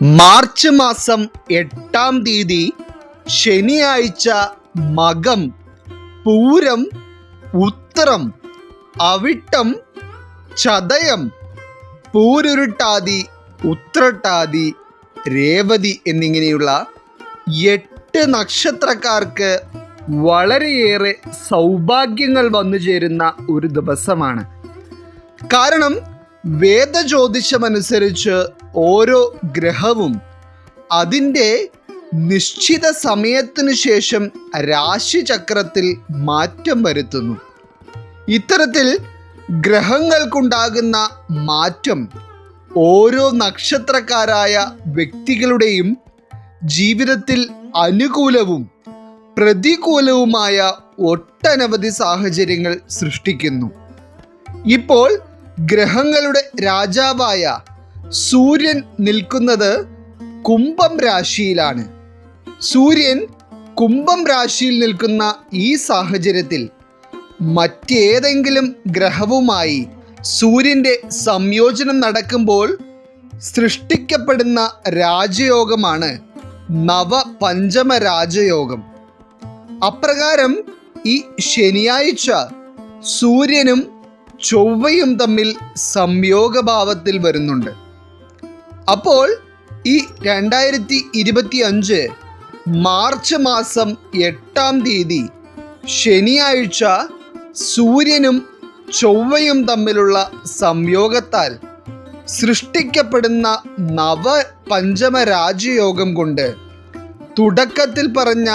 March മാസം എട്ടാം തീയതി ശനിയാഴ്ച മകം പൂരം ഉത്തരം അവിട്ടം ചതയം പൂരുരുട്ടാതി ഉത്രട്ടാതി രേവതി എന്നിങ്ങനെയുള്ള എട്ട് നക്ഷത്രക്കാർക്ക് വളരെയേറെ സൗഭാഗ്യങ്ങൾ വന്നു ചേരുന്ന ഒരു ദിവസമാണ്. കാരണം വേദജ്യോതിഷമനുസരിച്ച് ഓരോ ഗ്രഹവും അതിന്റെ നിശ്ചിത സമയത്തിന് ശേഷം രാശിചക്രത്തിൽ മാറ്റം വരുത്തുന്നു. ഇത്തരത്തിൽ ഗ്രഹങ്ങൾക്കുണ്ടാകുന്ന മാറ്റം ഓരോ നക്ഷത്രക്കാരായ വ്യക്തികളുടെയും ജീവിതത്തിൽ അനുകൂലവും പ്രതികൂലവുമായ ഒട്ടനവധി സാഹചര്യങ്ങൾ സൃഷ്ടിക്കുന്നു. ഇപ്പോൾ ഗ്രഹങ്ങളുടെ രാജാവായ സൂര്യൻ നിൽക്കുന്നത് കുംഭം രാശിയിലാണ്. സൂര്യൻ കുംഭം രാശിയിൽ നിൽക്കുന്ന ഈ സാഹചര്യത്തിൽ മറ്റേതെങ്കിലും ഗ്രഹവുമായി സൂര്യന്റെ സംയോജനം നടക്കുമ്പോൾ സൃഷ്ടിക്കപ്പെടുന്ന രാജയോഗമാണ് നവപഞ്ചമ രാജയോഗം. അപ്രകാരം ഈ ശനിയാഴ്ച സൂര്യനും ചൊവ്വയും തമ്മിൽ സംയോഗഭാവത്തിൽ വരുന്നുണ്ട്. അപ്പോൾ ഈ രണ്ടായിരത്തി ഇരുപത്തി അഞ്ച് മാർച്ച് മാസം എട്ടാം തീയതി ശനിയാഴ്ച സൂര്യനും ചൊവ്വയും തമ്മിലുള്ള സംയോഗത്താൽ സൃഷ്ടിക്കപ്പെടുന്ന നവ പഞ്ചമ രാജയോഗം കൊണ്ട് തുടക്കത്തിൽ പറഞ്ഞ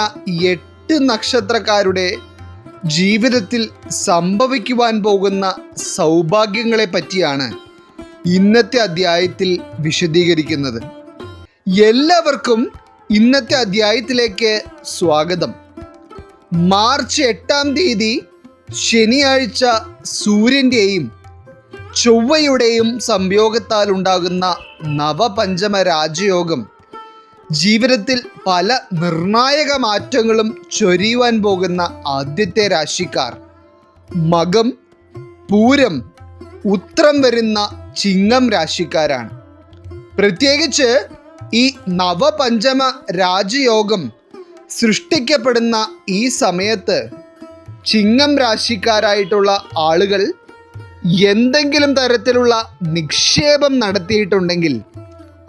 എട്ട് നക്ഷത്രക്കാരുടെ ജീവിതത്തിൽ സംഭവിക്കുവാൻ പോകുന്ന സൗഭാഗ്യങ്ങളെ പറ്റിയാണ് ഇന്നത്തെ അധ്യായത്തിൽ വിശദീകരിക്കുന്നത്. എല്ലാവർക്കും ഇന്നത്തെ അധ്യായത്തിലേക്ക് സ്വാഗതം. മാർച്ച് എട്ടാം തീയതി ശനിയാഴ്ച സൂര്യന്റെയും ചൊവ്വയുടെയും സംയോഗത്താൽ ഉണ്ടാകുന്ന നവപഞ്ചമ രാജയോഗം ജീവിതത്തിൽ പല നിർണായക മാറ്റങ്ങളും ചൊരിയുവാൻ പോകുന്ന ആദ്യത്തെ രാശിക്കാർ. മകം പൂരം ഉത്രം വരുന്ന ചിങ്ങം രാശിക്കാരാണ്. പ്രത്യേകിച്ച് ഈ നവപഞ്ചമ രാജയോഗം സൃഷ്ടിക്കപ്പെടുന്ന ഈ സമയത്ത് ചിങ്ങം രാശിക്കാരായിട്ടുള്ള ആളുകൾ എന്തെങ്കിലും തരത്തിലുള്ള നിക്ഷേപം നടത്തിയിട്ടുണ്ടെങ്കിൽ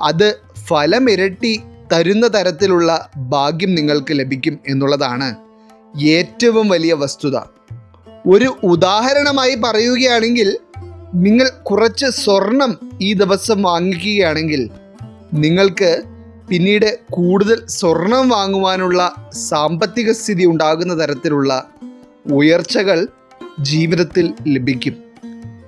അത് ഫലമിരട്ടി തരുന്ന തരത്തിലുള്ള ഭാഗ്യം നിങ്ങൾക്ക് ലഭിക്കും എന്നുള്ളതാണ് ഏറ്റവും വലിയ വസ്തുത. ഒരു ഉദാഹരണമായി പറയുകയാണെങ്കിൽ നിങ്ങൾ കുറച്ച് സ്വർണം ഈ ദിവസം വാങ്ങിക്കുകയാണെങ്കിൽ നിങ്ങൾക്ക് പിന്നീട് കൂടുതൽ സ്വർണം വാങ്ങുവാനുള്ള സാമ്പത്തിക സ്ഥിതി ഉണ്ടാകുന്ന തരത്തിലുള്ള ഉയർച്ചകൾ ജീവിതത്തിൽ ലഭിക്കും.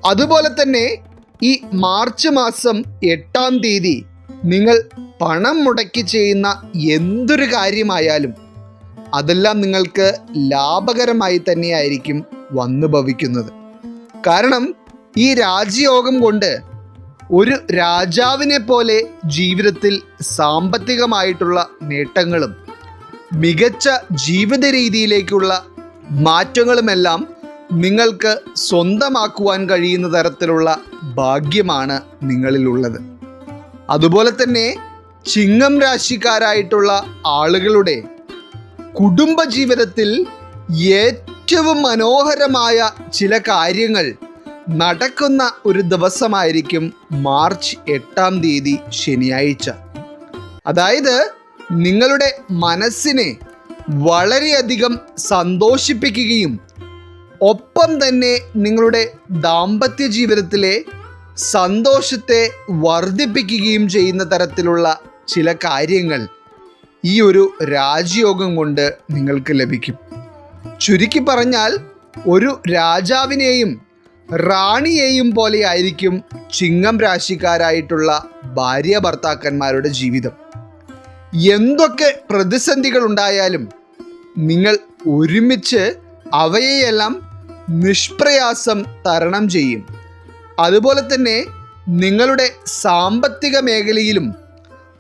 അതുപോലെ തന്നെ ഈ മാർച്ച് മാസം എട്ടാം തീയതി നിങ്ങൾ പണം മുടക്കി ചെയ്യുന്ന എന്തൊരു കാര്യമായാലും അതെല്ലാം നിങ്ങൾക്ക് ലാഭകരമായി തന്നെയായിരിക്കും വന്നു ഭവിക്കുന്നത് കാരണം ഈ രാജയോഗം കൊണ്ട് ഒരു രാജാവിനെ പോലെ ജീവിതത്തിൽ സാമ്പത്തികമായിട്ടുള്ള നേട്ടങ്ങളും മികച്ച ജീവിത രീതിയിലേക്കുള്ള മാറ്റങ്ങളുമെല്ലാം നിങ്ങൾക്ക് സ്വന്തമാക്കുവാൻ കഴിയുന്ന തരത്തിലുള്ള ഭാഗ്യമാണ് നിങ്ങളിലുള്ളത്. അതുപോലെ തന്നെ ചിങ്ങം രാശിക്കാരായിട്ടുള്ള ആളുകളുടെ കുടുംബജീവിതത്തിൽ ഏറ്റവും മനോഹരമായ ചില കാര്യങ്ങൾ നടക്കുന്ന ഒരു ദിവസമായിരിക്കും മാർച്ച് എട്ടാം തീയതി ശനിയാഴ്ച. അതായത് നിങ്ങളുടെ മനസ്സിനെ വളരെയധികം സന്തോഷിപ്പിക്കുകയും ഒപ്പം തന്നെ നിങ്ങളുടെ ദാമ്പത്യ ജീവിതത്തിലെ സന്തോഷത്തെ വർദ്ധിപ്പിക്കുകയും ചെയ്യുന്ന തരത്തിലുള്ള ചില കാര്യങ്ങൾ ഈ ഒരു രാജയോഗം കൊണ്ട് നിങ്ങൾക്ക് ലഭിക്കും. ചുരുക്കി പറഞ്ഞാൽ ഒരു രാജാവിനെയും റാണിയെയും പോലെ ആയിരിക്കും ചിങ്ങം രാശിക്കാരായിട്ടുള്ള ഭാര്യ ഭർത്താക്കന്മാരുടെ ജീവിതം. എന്തൊക്കെ പ്രതിസന്ധികൾ ഉണ്ടായാലും നിങ്ങൾ ഒരുമിച്ച് അവയെയെല്ലാം നിഷ്പ്രയാസം തരണം ചെയ്യും. അതുപോലെ തന്നെ നിങ്ങളുടെ സാമ്പത്തിക മേഖലയിലും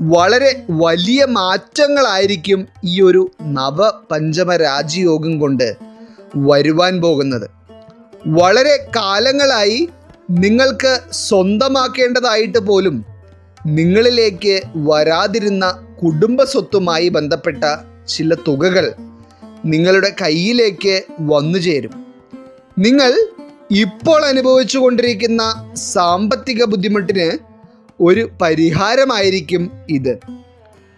വളരെ വലിയ മാറ്റങ്ങളായിരിക്കും ഈ ഒരു നവപഞ്ചമ രാജയോഗം കൊണ്ട് വരുവാൻ പോകുന്നത്. വളരെ കാലങ്ങളായി നിങ്ങൾക്ക് സ്വന്തമാക്കേണ്ടതായിട്ട് പോലും നിങ്ങളിലേക്ക് വരാതിരുന്ന കുടുംബ സ്വത്തുമായി ബന്ധപ്പെട്ട ചില തുകകൾ നിങ്ങളുടെ കയ്യിലേക്ക് വന്നു ചേരും. നിങ്ങൾ ഇപ്പോൾ അനുഭവിച്ചു കൊണ്ടിരിക്കുന്ന സാമ്പത്തിക ബുദ്ധിമുട്ടിന് ഒരു പരിഹാരമായിരിക്കും ഇത്.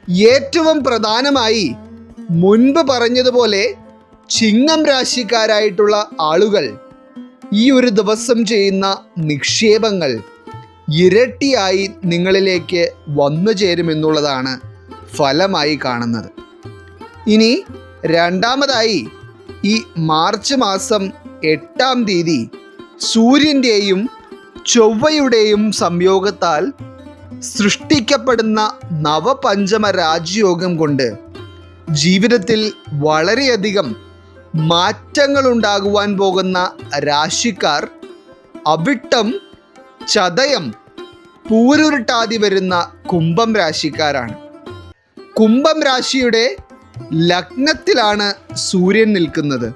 ഏറ്റവും പ്രധാനമായി മുൻപ് പറഞ്ഞതുപോലെ ചിങ്ങം രാശിക്കാരായിട്ടുള്ള ആളുകൾ ഈ ഒരു ദിവസം ചെയ്യുന്ന നിക്ഷേപങ്ങൾ ഇരട്ടിയായി നിങ്ങളിലേക്ക് വന്നു ചേരുമെന്നുള്ളതാണ് ഫലമായി കാണുന്നത്. ഇനി രണ്ടാമതായി ഈ മാർച്ച് മാസം എട്ടാം തീയതി സൂര്യന്റെയും ചൊവ്വയുടെയും സംയോഗത്താൽ സൃഷ്ടിക്കപ്പെടുന്ന നവപഞ്ചമ രാജയോഗം കൊണ്ട് ജീവിതത്തിൽ വളരെയധികം മാറ്റങ്ങൾ ഉണ്ടാകുവാൻ പോകുന്ന രാശിക്കാർ അവിട്ടം ചതയം പൂരുരുട്ടാതി വരുന്ന കുംഭം രാശിക്കാരാണ്. കുംഭം രാശിയുടെ ലഗ്നത്തിലാണ് സൂര്യൻ നിൽക്കുന്നത്.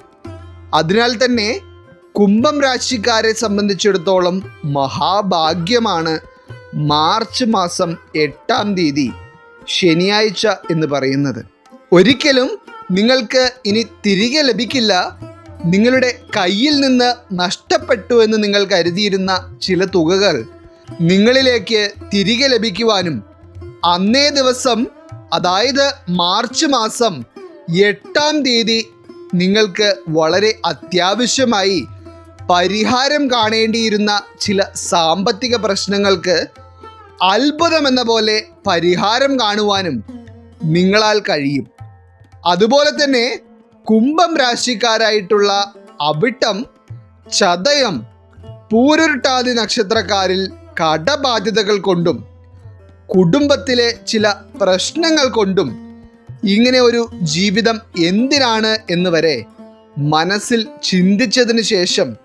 അതിനാൽ തന്നെ കുംഭം രാശിക്കാരെ സംബന്ധിച്ചിടത്തോളം മഹാഭാഗ്യമാണ് മാർച്ച് മാസം എട്ടാം തീയതി ശനിയാഴ്ച എന്ന് പറയുന്നത്. ഒരിക്കലും നിങ്ങൾക്ക് ഇനി തിരികെ ലഭിക്കില്ല. നിങ്ങളുടെ കയ്യിൽ നിന്ന് നഷ്ടപ്പെട്ടു എന്ന് നിങ്ങൾ കരുതിയിരുന്ന ചില തുകകൾ നിങ്ങളിലേക്ക് തിരികെ ലഭിക്കുവാനും അന്നേ ദിവസം അതായത് മാർച്ച് മാസം എട്ടാം തീയതി നിങ്ങൾക്ക് വളരെ അത്യാവശ്യമായി പരിഹാരം കാണേണ്ടിയിരുന്ന ചില സാമ്പത്തിക പ്രശ്നങ്ങൾക്ക് അത്ഭുതമെന്ന പോലെ പരിഹാരം കാണുവാനും നിങ്ങളാൽ കഴിയും. അതുപോലെ തന്നെ കുംഭം രാശിക്കാരായിട്ടുള്ള അവിട്ടം ചതയം പൂരുരുട്ടാതി നക്ഷത്രക്കാരിൽ കടബാധ്യതകൾ കൊണ്ടും കുടുംബത്തിലെ ചില പ്രശ്നങ്ങൾ കൊണ്ടും ഇങ്ങനെ ഒരു ജീവിതം എന്തിനാണ് എന്ന് വരെ മനസ്സിൽ ചിന്തിച്ചതിന് ശേഷം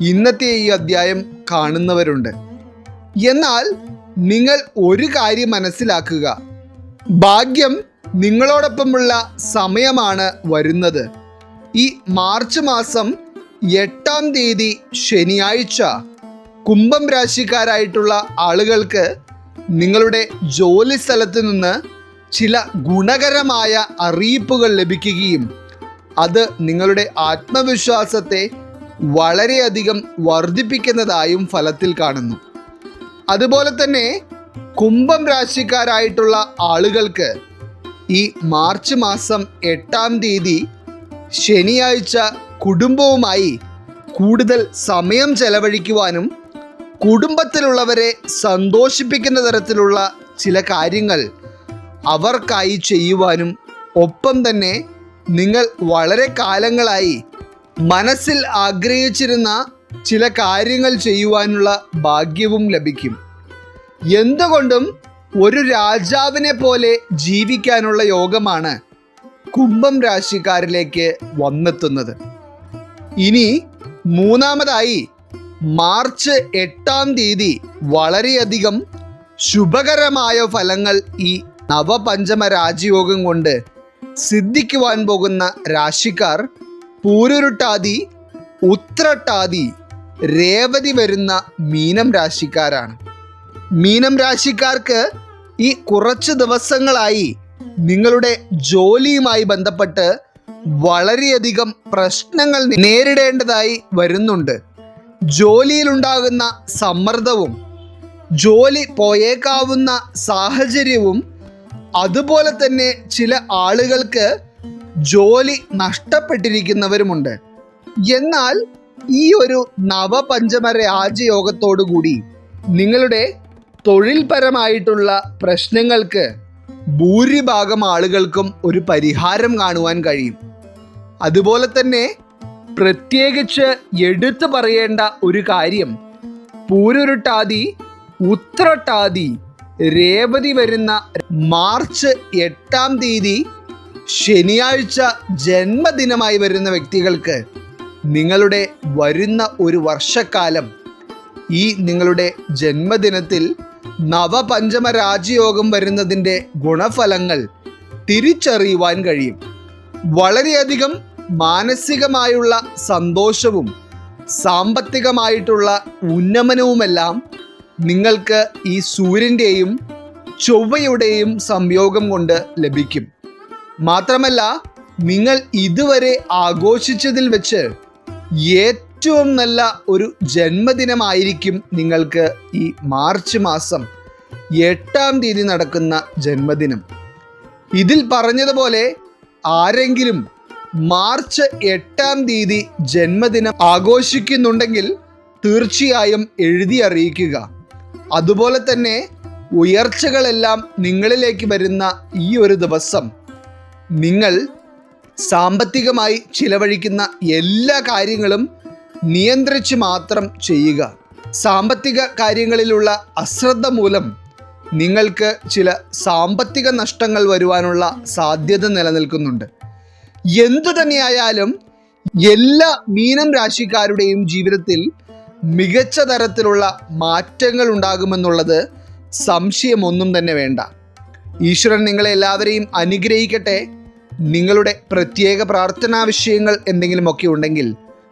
ഇന്നത്തെ ഈ അധ്യായം കാണുന്നവരുണ്ട്. എന്നാൽ നിങ്ങൾ ഒരു കാര്യം മനസ്സിലാക്കുക. ഭാഗ്യം നിങ്ങളോടൊപ്പമുള്ള സമയമാണ് വരുന്നത്. ഈ മാർച്ച് മാസം എട്ടാം തീയതി ശനിയാഴ്ച കുംഭം രാശിക്കാരായിട്ടുള്ള ആളുകൾക്ക് നിങ്ങളുടെ ജോലി സ്ഥലത്ത് നിന്ന് ചില ഗുണകരമായ അറിയിപ്പുകൾ ലഭിക്കുകയും അത് നിങ്ങളുടെ ആത്മവിശ്വാസത്തെ വളരെയധികം വർദ്ധിപ്പിക്കുന്നതായും ഫലത്തിൽ കാണുന്നു. അതുപോലെ തന്നെ കുംഭം രാശിക്കാരായിട്ടുള്ള ആളുകൾക്ക് ഈ മാർച്ച് മാസം എട്ടാം തീയതി ശനിയാഴ്ച കുടുംബവുമായി കൂടുതൽ സമയം ചെലവഴിക്കുവാനും കുടുംബത്തിലുള്ളവരെ സന്തോഷിപ്പിക്കുന്ന തരത്തിലുള്ള ചില കാര്യങ്ങൾ അവർക്കായി ചെയ്യുവാനും ഒപ്പം തന്നെ നിങ്ങൾ വളരെ കാലങ്ങളായി മനസ്സിൽ ആഗ്രഹിച്ചിരുന്ന ചില കാര്യങ്ങൾ ചെയ്യുവാനുള്ള ഭാഗ്യവും ലഭിക്കും. എന്തുകൊണ്ടും ഒരു രാജാവിനെ പോലെ ജീവിക്കാനുള്ള യോഗമാണ് കുംഭം രാശിക്കാരിലേക്ക് വന്നെത്തുന്നത്. ഇനി മൂന്നാമതായി മാർച്ച് എട്ടാം തീയതി വളരെയധികം ശുഭകരമായ ഫലങ്ങൾ ഈ നവപഞ്ചമ രാജയോഗം കൊണ്ട് സിദ്ധിക്കുവാൻ പോകുന്ന രാശിക്കാർ പൂരുരുട്ടാതി ഉത്രട്ടാതി രേവതി വരുന്ന മീനം രാശിക്കാരാണ്. മീനം രാശിക്കാർക്ക് ഈ കുറച്ച് ദിവസങ്ങളായി നിങ്ങളുടെ ജോലിയുമായി ബന്ധപ്പെട്ട് വളരെയധികം പ്രശ്നങ്ങൾ നേരിടേണ്ടതായി വരുന്നുണ്ട്. ജോലിയിലുണ്ടാകുന്ന സമ്മർദ്ദവും ജോലി പോയേക്കാവുന്ന സാഹചര്യവും അതുപോലെ തന്നെ ചില ആളുകൾക്ക് ജോലി നഷ്ടപ്പെട്ടിരിക്കുന്നവരുമുണ്ട്. എന്നാൽ ഈ ഒരു നവപഞ്ചമ രാജയോഗത്തോടു കൂടി നിങ്ങളുടെ തൊഴിൽപരമായിട്ടുള്ള പ്രശ്നങ്ങൾക്ക് ഭൂരിഭാഗം ആളുകൾക്കും ഒരു പരിഹാരം കാണുവാൻ കഴിയും. അതുപോലെ തന്നെ പ്രത്യേകിച്ച് എടുത്തു പറയേണ്ട ഒരു കാര്യം പൂരുരുട്ടാതി ഉത്രട്ടാതി രേവതി വരുന്ന മാർച്ച് എട്ടാം തീയതി ശനിയാഴ്ച ജന്മദിനമായി വരുന്ന വ്യക്തികൾക്ക് നിങ്ങളുടെ വരുന്ന ഒരു വർഷക്കാലം ഈ നിങ്ങളുടെ ജന്മദിനത്തിൽ നവപഞ്ചമ രാജയോഗം വരുന്നതിന്റെ ഗുണഫലങ്ങൾ തിരിച്ചറിയുവാൻ കഴിയും. വളരെയധികം മാനസികമായുള്ള സന്തോഷവും സാമ്പത്തികമായിട്ടുള്ള ഉന്നമനവുമെല്ലാം നിങ്ങൾക്ക് ഈ സൂര്യന്റെയും ചൊവ്വയുടെയും സംയോഗം കൊണ്ട് ലഭിക്കും. മാത്രമല്ല നിങ്ങൾ ഇതുവരെ ആഘോഷിച്ചതിൽ വെച്ച് ഏറ്റവും നല്ല ഒരു ജന്മദിനമായിരിക്കും നിങ്ങൾക്ക് ഈ മാർച്ച് മാസം എട്ടാം തീയതി നടക്കുന്ന ജന്മദിനം. ഇതിൽ പറഞ്ഞതുപോലെ ആരെങ്കിലും മാർച്ച് എട്ടാം തീയതി ജന്മദിനം ആഘോഷിക്കുന്നുണ്ടെങ്കിൽ തീർച്ചയായും എഴുതി അറിയിക്കുക. അതുപോലെ തന്നെ ഉയർച്ചകളെല്ലാം നിങ്ങളിലേക്ക് വരുന്ന ഈ ഒരു ദിവസം നിങ്ങൾ സാമ്പത്തികമായി ചിലവഴിക്കുന്ന എല്ലാ കാര്യങ്ങളും നിയന്ത്രിച്ച് മാത്രം ചെയ്യുക. സാമ്പത്തിക കാര്യങ്ങളിലുള്ള അശ്രദ്ധ മൂലം നിങ്ങൾക്ക് ചില സാമ്പത്തിക നഷ്ടങ്ങൾ വരുവാനുള്ള സാധ്യത നിലനിൽക്കുന്നുണ്ട്. എന്തു തന്നെയായാലും എല്ലാ മീനം രാശിക്കാരുടെയും ജീവിതത്തിൽ മികച്ച തരത്തിലുള്ള മാറ്റങ്ങൾ ഉണ്ടാകുമെന്നുള്ളത് സംശയമൊന്നും തന്നെ വേണ്ട. ഈശ്വരൻ നിങ്ങളെ എല്ലാവരെയും അനുഗ്രഹിക്കട്ടെ. നിങ്ങളുടെ പ്രത്യേക പ്രാർത്ഥനാ വിഷയങ്ങൾ എന്തെങ്കിലുമൊക്കെ ഉണ്ടെങ്കിൽ